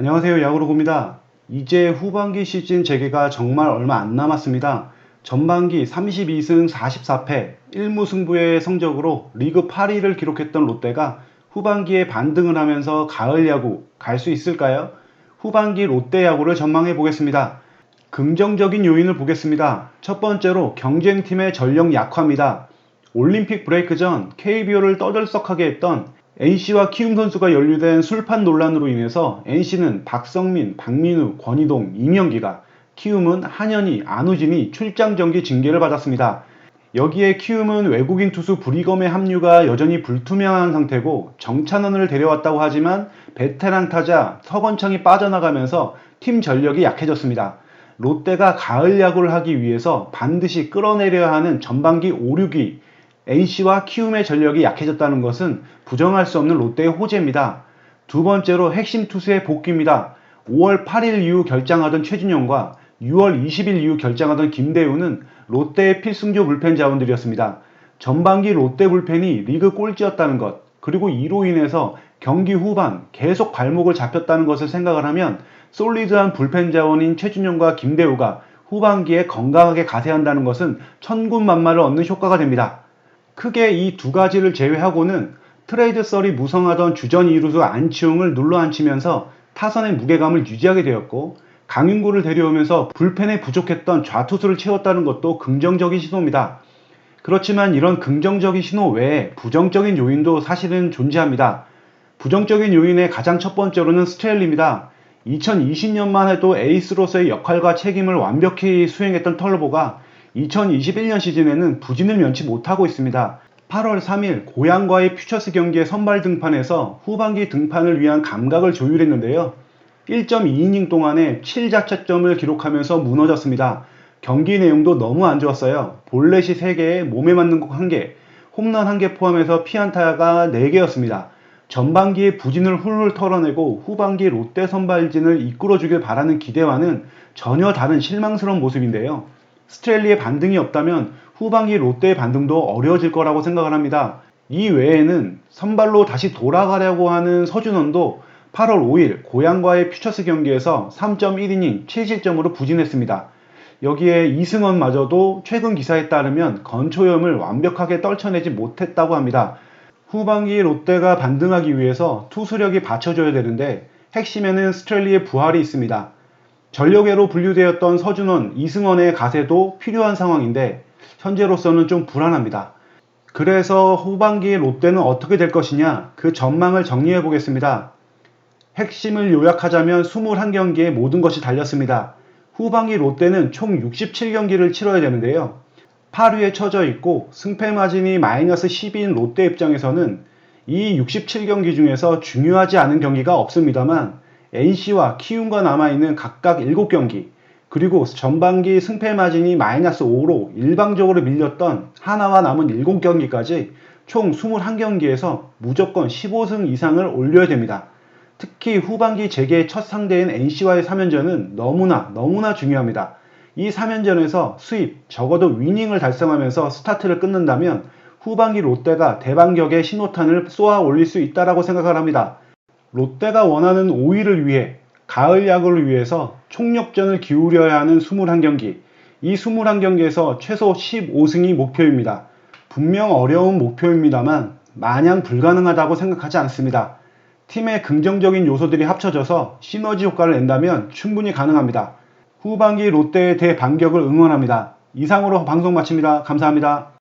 안녕하세요. 야구로고입니다. 이제 후반기 시즌 재개가 정말 얼마 안 남았습니다. 전반기 32승 44패 1무승부의 성적으로 리그 8위를 기록했던 롯데가 후반기에 반등을 하면서 가을 야구 갈 수 있을까요? 후반기 롯데 야구를 전망해 보겠습니다. 긍정적인 요인을 보겠습니다. 첫 번째로 경쟁팀의 전력 약화입니다. 올림픽 브레이크 전 KBO를 떠들썩하게 했던 NC와 키움 선수가 연루된 술판 논란으로 인해서 NC는 박성민, 박민우, 권희동, 이명기가 키움은 한현희, 안우진이 출장 정기 징계를 받았습니다. 여기에 키움은 외국인 투수 브리검의 합류가 여전히 불투명한 상태고 정찬원을 데려왔다고 하지만 베테랑 타자 서건창이 빠져나가면서 팀 전력이 약해졌습니다. 롯데가 가을 야구를 하기 위해서 반드시 끌어내려야 하는 전반기 5, 6위 NC와 키움의 전력이 약해졌다는 것은 부정할 수 없는 롯데의 호재입니다. 두 번째로 핵심 투수의 복귀입니다. 5월 8일 이후 결장하던 최준용과 6월 20일 이후 결장하던 김대우는 롯데의 필승조 불펜 자원들이었습니다. 전반기 롯데 불펜이 리그 꼴찌였다는 것, 그리고 이로 인해서 경기 후반 계속 발목을 잡혔다는 것을 생각을 하면 솔리드한 불펜 자원인 최준용과 김대우가 후반기에 건강하게 가세한다는 것은 천군만마를 얻는 효과가 됩니다. 크게 이 두 가지를 제외하고는 트레이드 썰이 무성하던 주전 이루수 안치홍을 눌러 앉히면서 타선의 무게감을 유지하게 되었고 강윤구를 데려오면서 불펜에 부족했던 좌투수를 채웠다는 것도 긍정적인 시도입니다. 그렇지만 이런 긍정적인 신호 외에 부정적인 요인도 사실은 존재합니다. 부정적인 요인의 가장 첫 번째로는 스트렐리입니다. 2020년만 해도 에이스로서의 역할과 책임을 완벽히 수행했던 털보가 2021년 시즌에는 부진을 면치 못하고 있습니다. 8월 3일 고양과의 퓨처스 경기의 선발 등판에서 후반기 등판을 위한 감각을 조율했는데요. 1.2이닝 동안에 7자책점을 기록하면서 무너졌습니다. 경기 내용도 너무 안 좋았어요. 볼넷이 3개, 몸에 맞는 공 1개, 홈런 1개 포함해서 피안타가 4개였습니다. 전반기에 부진을 훌훌 털어내고 후반기 롯데 선발진을 이끌어주길 바라는 기대와는 전혀 다른 실망스러운 모습인데요. 스트렐리의 반등이 없다면 후반기 롯데의 반등도 어려워질 거라고 생각을 합니다. 이 외에는 선발로 다시 돌아가려고 하는 서준원도 8월 5일 고양과의 퓨처스 경기에서 3.1이닝 7실점으로 부진했습니다. 여기에 이승원마저도 최근 기사에 따르면 건초염을 완벽하게 떨쳐내지 못했다고 합니다. 후반기 롯데가 반등하기 위해서 투수력이 받쳐줘야 되는데 핵심에는 스트렐리의 부활이 있습니다. 전력외로 분류되었던 서준원, 이승원의 가세도 필요한 상황인데 현재로서는 좀 불안합니다. 그래서 후반기 롯데는 어떻게 될 것이냐 그 전망을 정리해 보겠습니다. 핵심을 요약하자면 21경기에 모든 것이 달렸습니다. 후반기 롯데는 총 67경기를 치러야 되는데요. 8위에 처져 있고 승패 마진이 마이너스 10인 롯데 입장에서는 이 67경기 중에서 중요하지 않은 경기가 없습니다만 NC와 키움과 남아있는 각각 7경기 그리고 전반기 승패 마진이 마이너스 5로 일방적으로 밀렸던 하나와 남은 7경기까지 총 21경기에서 무조건 15승 이상을 올려야 됩니다. 특히 후반기 재개의 첫 상대인 NC와의 3연전은 너무나 너무나 중요합니다. 이 3연전에서 수입, 적어도 위닝을 달성하면서 스타트를 끊는다면 후반기 롯데가 대반격의 신호탄을 쏘아 올릴 수 있다라고 생각을 합니다. 롯데가 원하는 5위를 위해 가을 야구를 위해서 총력전을 기울여야 하는 21경기. 이 21경기에서 최소 15승이 목표입니다. 분명 어려운 목표입니다만 마냥 불가능하다고 생각하지 않습니다. 팀의 긍정적인 요소들이 합쳐져서 시너지 효과를 낸다면 충분히 가능합니다. 후반기 롯데의 대반격을 응원합니다. 이상으로 방송 마칩니다. 감사합니다.